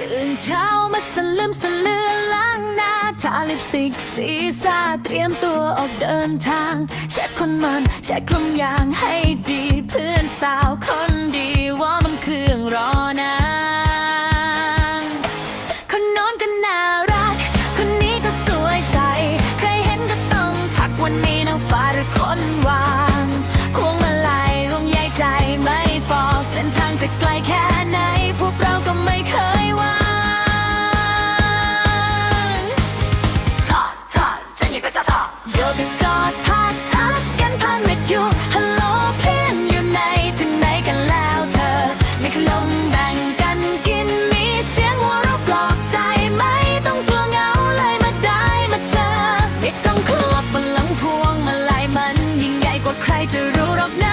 ตื่นเช้ามาสลืมสลือล้างหน้าทาลิปสติกสีซาเตรียมตัวออกเดินทาง เช็คคนมันเช็คคลมยางให้ดีเพื่อนสาวคนดีว่ามันเครื่องรอนะคนนน่ารัก คนนี้ก็สวยใส ใครเห็นก็ต้องทักวันนี้นางฟ้าหรือคนวางคงมาลัยวงใยใจไม่ฟอเส้นทางจะไกลแค่ Writer, wrote of now.